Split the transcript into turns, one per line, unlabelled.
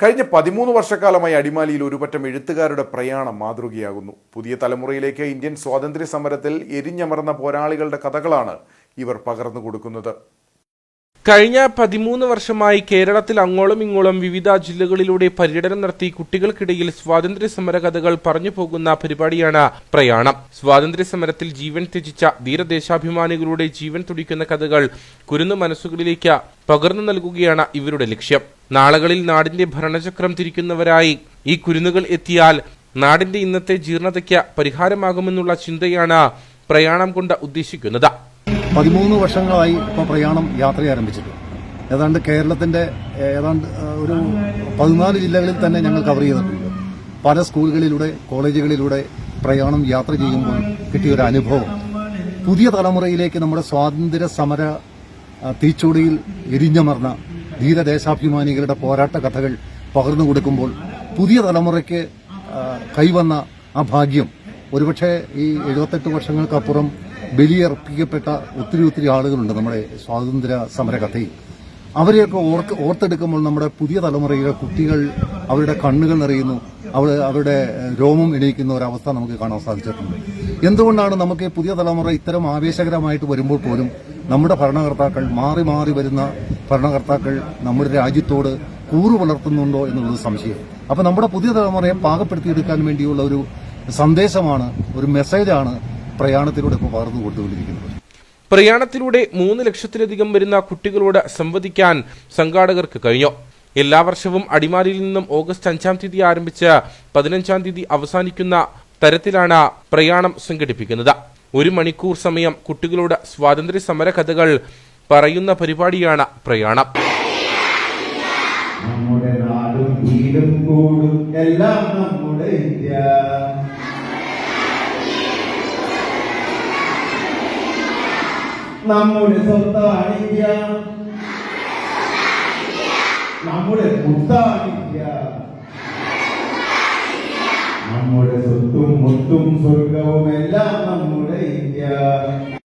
കഴിഞ്ഞ പതിമൂന്ന് വർഷക്കാലമായി അടിമാലിയിൽ ഒരുപറ്റം എഴുത്തുകാരുടെ പ്രയാണം മാതൃകയാകുന്നു. പുതിയ തലമുറയിലേക്ക് ഇന്ത്യൻ സ്വാതന്ത്ര്യ സമരത്തിൽ എരിഞ്ഞമർന്ന പോരാളികളുടെ കഥകളാണ് ഇവർ പകർന്നു കൊടുക്കുന്നത്.
കഴിഞ്ഞ പതിമൂന്ന് വർഷമായി കേരളത്തിൽ അങ്ങോളം ഇങ്ങോളം വിവിധ ജില്ലകളിലൂടെ പര്യടനം നടത്തി കുട്ടികൾക്കിടയിൽ സ്വാതന്ത്ര്യ സമര കഥകൾ പറഞ്ഞു പോകുന്ന പരിപാടിയാണ് പ്രയാണം. സ്വാതന്ത്ര്യ സമരത്തിൽ ജീവൻ ത്യജിച്ച ധീരദേശാഭിമാനികളുടെ ജീവൻ തുടിക്കുന്ന കഥകൾ കുരുന്നു മനസ്സുകളിലേക്ക് പകർന്നു നൽകുകയാണ് ഇവരുടെ ലക്ഷ്യം. നാളുകളിൽ നാടിന്റെ ഭരണചക്രം തിരിക്കുന്നവരായി ഈ കുരുന്നുകൾ എത്തിയാൽ നാടിന്റെ ഇന്നത്തെ ജീർണതയ്ക്ക് പരിഹാരമാകുമെന്നുള്ള ചിന്തയാണ് പ്രയാണം കൊണ്ട് ഉദ്ദേശിക്കുന്നത്.
പതിമൂന്ന് വർഷങ്ങളായി ഇപ്പോൾ പ്രയാണം യാത്ര ആരംഭിച്ചിട്ട്. ഏതാണ്ട് കേരളത്തിന്റെ ഏതാണ്ട് ഒരു പതിനാല് ജില്ലകളിൽ തന്നെ ഞങ്ങൾ കവർ ചെയ്തിട്ടുണ്ട്. പല സ്കൂളുകളിലൂടെ കോളേജുകളിലൂടെ പ്രയാണം യാത്ര ചെയ്യുമ്പോൾ കിട്ടിയ ഒരു അനുഭവം. പുതിയ തലമുറയിലേക്ക് നമ്മുടെ സ്വാതന്ത്ര്യ സമര തീച്ചൂടിയിൽ എരിഞ്ഞമർന്ന ധീരദേശാഭിമാനികളുടെ പോരാട്ട കഥകൾ പകർന്നു കൊടുക്കുമ്പോൾ പുതിയ തലമുറയ്ക്ക് കൈവന്ന ആ ഭാഗ്യം. ഒരുപക്ഷെ ഈ എഴുപത്തെട്ട് വർഷങ്ങൾക്കപ്പുറം ബലിയർപ്പിക്കപ്പെട്ട ഒത്തിരി ഒത്തിരി ആളുകളുണ്ട് നമ്മുടെ സ്വാതന്ത്ര്യ സമര കഥയിൽ. അവരെയൊക്കെ ഓർക്ക് ഓർത്തെടുക്കുമ്പോൾ നമ്മുടെ പുതിയ തലമുറയിലെ കുട്ടികൾ അവരുടെ കണ്ണുകൾ നിറയുന്നു. അവർ അവരുടെ രോമം എണീക്കുന്ന ഒരവസ്ഥ നമുക്ക് കാണാൻ സാധിച്ചിട്ടുണ്ട്. എന്തുകൊണ്ടാണ് നമുക്ക് പുതിയ തലമുറ ഇത്തരം ആവേശകരമായിട്ട് വരുമ്പോൾ പോലും നമ്മുടെ ഭരണകർത്താക്കൾ മാറി മാറി വരുന്ന ഭരണകർത്താക്കൾ നമ്മുടെ രാജ്യത്തോട് കൂറു പുലർത്തുന്നുണ്ടോ എന്നുള്ളത് സംശയം. അപ്പോൾ നമ്മുടെ പുതിയ തലമുറയെ പാകപ്പെടുത്തിയെടുക്കാൻ വേണ്ടിയുള്ള ഒരു സന്ദേശമാണ് ഒരു മെസ്സേജാണ് പ്രയാണത്തിലൂടെ ഇപ്പോൾ പകർന്നു കൊടുത്തുകൊണ്ടിരിക്കുന്നത്
പ്രയാണത്തിലൂടെ മൂന്ന് ലക്ഷത്തിലധികം വരുന്ന കുട്ടികളോട് സംവദിക്കാൻ സംഘാടകർക്ക് കഴിഞ്ഞു. എല്ലാ വർഷവും അടിമാലിയിൽ നിന്നും ഓഗസ്റ്റ് അഞ്ചാം തീയതി ആരംഭിച്ച് പതിനഞ്ചാം തീയതി അവസാനിക്കുന്ന തരത്തിലാണ് പ്രയാണം സംഘടിപ്പിക്കുന്നത്. ഒരു മണിക്കൂർ സമയം കുട്ടികളോട് സ്വാതന്ത്ര്യ സമര കഥകൾ പറയുന്ന പരിപാടിയാണ് പ്രയാണം.
നമ്മുടെ നാടും വീടും കൂടും. എല്ലാം നമ്മുടെ ഇന്ത്യ. നമ്മുടെ സ്വത്താണ് ഇന്ത്യ നമ്മുടെ മുത്താണ് ഇന്ത്യ നമ്മുടെ സ്വത്തും മുത്തും സ്വർഗവും എല്ലാം